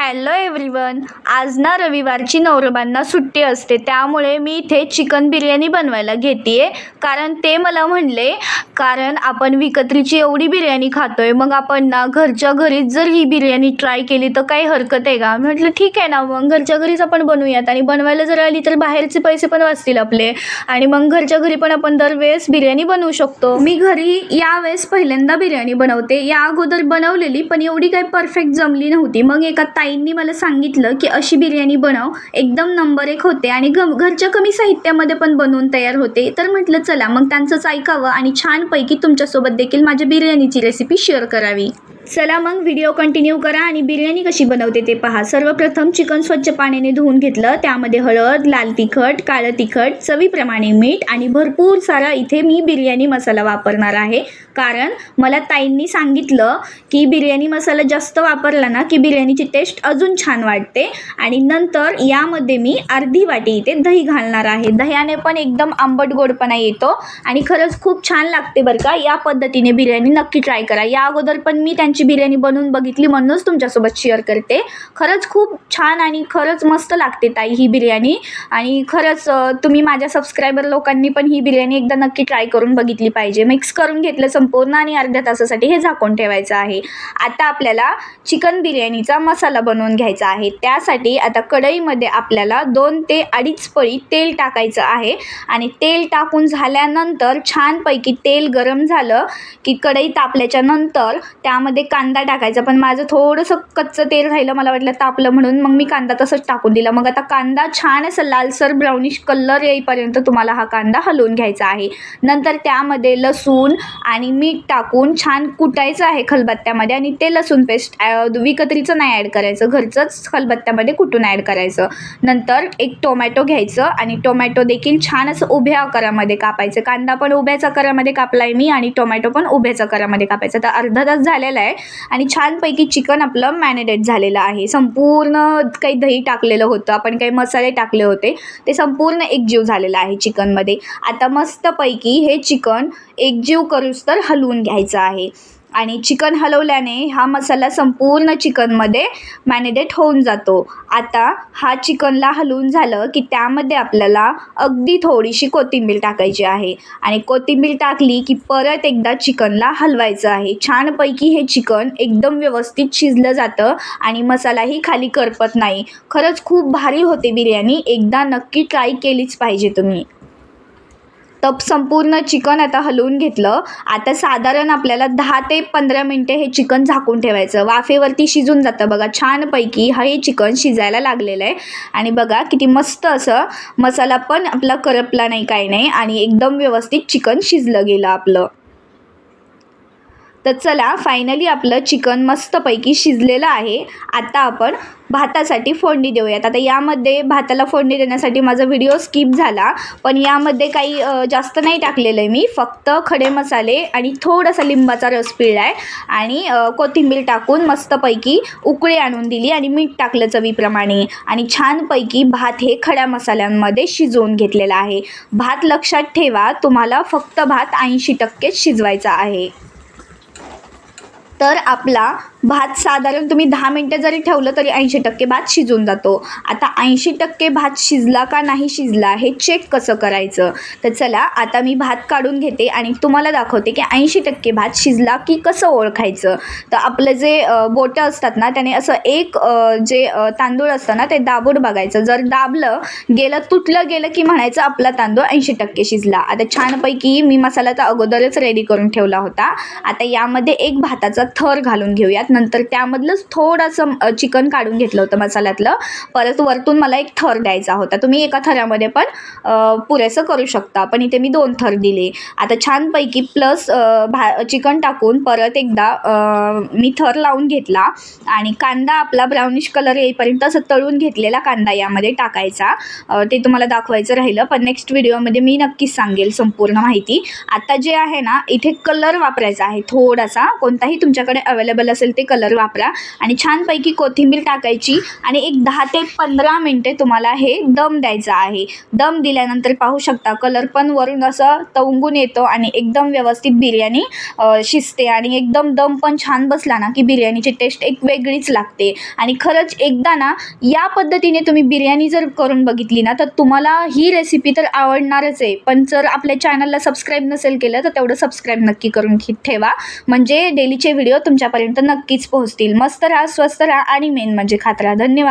Hello everyone आज ना रविवारची नवरबांना सुट्टी असते त्यामुळे मी इथे चिकन बिर्याणी बनवायला घेते आहे कारण ते मला म्हणले कारण आपण विकत्रीची एवढी बिर्याणी खातो आहे मग आपण ना घरच्या घरीच जर ही बिर्याणी ट्राय केली तर काही हरकत आहे का? म्हटलं ठीक आहे ना मग घरच्या घरीच आपण बनवूयात. आणि बनवायला जर आली तर बाहेरचे पैसे पण वाचतील आपले. आणि मग घरच्या घरी पण आपण दरवेळेस बिर्याणी बनवू शकतो. मी घरी यावेळेस पहिल्यांदा बिर्याणी बनवते. या अगोदर बनवलेली पण एवढी काही परफेक्ट जमली नव्हती. मग एका ताई ताईंनी मला सांगितलं की अशी बिर्याणी बनव. एकदम नंबर एक होते आणि घ घरच्या कमी साहित्यामध्ये पण बनवून तयार होते. तर म्हटलं चला मग त्यांचंच ऐकावं आणि छानपैकी तुमच्यासोबत देखील माझ्या बिर्याणीची रेसिपी शेअर करावी. चला मग व्हिडिओ कंटिन्यू करा आणि बिर्याणी कशी बनवते ते पहा. सर्वप्रथम चिकन स्वच्छ पाण्याने धुवून घेतलं. त्यामध्ये हळद लाल तिखट काळं तिखट चवीप्रमाणे मीठ आणि भरपूर सारा इथे मी बिर्याणी मसाला वापरणार आहे. कारण मला ताईंनी सांगितलं की बिर्याणी मसाला जास्त वापरला ना की बिर्याणीची टेस्ट अजून छान वाटते. आणि नंतर यामध्ये मी अर्धी वाटी इथे दही घालणार आहे. दह्याने पण एकदम आंबट गोडपणा येतो आणि खरंच खूप छान लागते बरं का. या पद्धतीने बिर्याणी नक्की ट्राय करा. या अगोदर पण मी त्यांची बिर्याणी बनवून बघितली म्हणूनच तुमच्यासोबत शेअर करते. खरंच खूप छान आणि खरंच मस्त लागते ताई ही बिर्याणी. आणि खरंच तुम्ही माझ्या सबस्क्रायबर लोकांनी पण ही बिर्याणी एकदा नक्की ट्राय करून बघितली पाहिजे. मिक्स करून घेतलं संपूर्ण आणि अर्ध्या तासासाठी हे झाकून ठेवायचं आहे. आता आपल्याला चिकन बिर्याणीचा मसाला बनवून घ्यायचा आहे. त्यासाठी आता कढईमध्ये आपल्याला दोन ते अडीच पळी तेल टाकायचं आहे. आणि तेल टाकून झाल्यानंतर छानपैकी तेल गरम झालं की कढई तापल्याच्या नंतर त्यामध्ये कांदा टाकायचा. पण माझं थोडंसं कच्चं तेल राहिलं मला वाटलं तापलं म्हणून. मग मी कांदा तसंच टाकून दिला. मग आता कांदा छान असं लालसर ब्राउनिश कलर येईपर्यंत तुम्हाला हा कांदा हलवून घ्यायचा आहे. नंतर त्यामध्ये लसूण आणि मीठ टाकून छान कुटायचं आहे खलबत्त्यामध्ये आणि ते लसूण पेस्ट विकत्रीचं नाही ॲड करायचं. घरचंच खलबत्त्यामध्ये कुटून ॲड करायचं? नंतर एक टोमॅटो घ्यायचं आणि टोमॅटो देखील छान असं उभ्या आकारामध्ये कापायचं. कांदा पण उभ्याच आकारामध्ये कापला आहे मी आणि टोमॅटो पण उभ्याच आकारामध्ये कापायचा. तर अर्धा तास झालेला आहे आणि छानपैकी चिकन आपलं मॅरिनेट झालेलं आहे. संपूर्ण काही दही टाकलेलं होतं आपण काही मसाले टाकले होते ते संपूर्ण एकजीव झालेलं आहे चिकनमध्ये. आता मस्तपैकी हे चिकन एकजीव करूस तर हलवून घ्यायचं आहे. आणि चिकन हलवल्याने हा मसाला संपूर्ण चिकनमध्ये मॅनेडेट होऊन जातो. आता हा चिकनला हलवून झालं की त्यामध्ये आपल्याला अगदी थोडीशी कोथिंबीर टाकायची आहे. आणि कोथिंबीर टाकली की परत एकदा चिकनला हलवायचं आहे. छानपैकी हे चिकन एकदम व्यवस्थित शिजलं जातं आणि मसालाही खाली करपत नाही. खरंच खूप भारी होते बिर्याणी. एकदा नक्की ट्राय केलीच पाहिजे तुम्ही. तर संपूर्ण चिकन आता हलवून घेतलं. आता साधारण आपल्याला दहा ते पंधरा मिनटे हे चिकन झाकून ठेवायचं. वाफेवरती शिजून जातं बघा. छानपैकी हा हे चिकन शिजायला लागलेलं आहे. आणि बघा किती मस्त असं मसाला पण आपला करपला नाही काही नाही. आणि एकदम व्यवस्थित चिकन शिजलं गेलं आपलं. तर चला फायनली आपलं चिकन मस्तपैकी शिजलेलं आहे. आता आपण भातासाठी फोडणी देऊयात. आता यामध्ये भाताला फोडणी देण्यासाठी माझा व्हिडिओ स्किप झाला. पण यामध्ये काही जास्त नाही टाकलेलं आहे मी. फक्त खडे मसाले आणि थोडासा लिंबाचा रस पिळला आहे आणि कोथिंबीर टाकून मस्तपैकी उकळी आणून दिली आणि मीठ टाकलं चवीप्रमाणे. आणि छानपैकी भात हे खड्या मसाल्यांमध्ये शिजवून घेतलेला आहे. भात लक्षात ठेवा तुम्हाला फक्त भात ऐंशी टक्केच शिजवायचा आहे. तर आपला भात साधारण तुम्ही दहा मिनटं जरी ठेवलं तरी ऐंशी टक्के भात शिजून जातो. आता ऐंशी टक्के भात शिजला का नाही शिजला हे चेक कसं करायचं? तर चला आता मी भात काढून घेते आणि तुम्हाला दाखवते की ऐंशी टक्के भात शिजला की कसं ओळखायचं. तर आपलं जे बोटं असतात ना त्याने असं एक जे तांदूळ असतं ना ते दाबून बघायचं. जर दाबलं गेलं तुटलं गेलं की म्हणायचं आपला तांदूळ ऐंशी टक्के शिजला. आता छानपैकी मी मसाला तर अगोदरच रेडी करून ठेवला होता. आता यामध्ये एक भाताचा थर घालून घेऊयात. नंतर त्यामधलंच थोडंसं चिकन काढून घेतलं होतं मसाल्यातलं. परत वरतून मला एक थर द्यायचा होता. तुम्ही एका थरामध्ये पण पुरेसं करू शकता. पण इथे मी दोन थर दिले. आता छानपैकी प्लस भा चिकन टाकून परत एकदा मी थर लावून घेतला. आणि कांदा आपला ब्राउनिश कलर येईपर्यंत असं तळून घेतलेला कांदा यामध्ये टाकायचा. ते तुम्हाला दाखवायचं राहिलं. पण नेक्स्ट व्हिडिओमध्ये मी नक्कीच सांगेल संपूर्ण माहिती. आता जे आहे ना इथे कलर वापरायचा आहे थोडासा. कोणताही तुमच्याकडे अवेलेबल असेल ते ते कलर वापरा आणि छानपैकी कोथिंबीर टाकायची आणि एक दहा ते पंधरा मिनटे तुम्हाला हे दम द्यायचा आहे. दम दिल्यानंतर पाहू शकता कलर पण वरून असं तवंगून येतो आणि एकदम व्यवस्थित बिर्याणी शिजते आणि एकदम दम पण छान बसला ना की बिर्याणीची टेस्ट एक वेगळीच लागते. आणि खरंच एकदा ना या पद्धतीने तुम्ही बिर्याणी जर करून बघितली ना तर तुम्हाला ही रेसिपी तर आवडणारच आहे. पण जर आपल्या चॅनलला सबस्क्राईब नसेल केलं तर तेवढं सबस्क्राईब नक्की करून ठेवा. म्हणजे डेलीचे व्हिडिओ तुमच्यापर्यंत नक्की नक्कीच पोहोचतील. मस्त राहा स्वस्त राहा आणि मेन म्हणजे खात राहा धन्यवाद.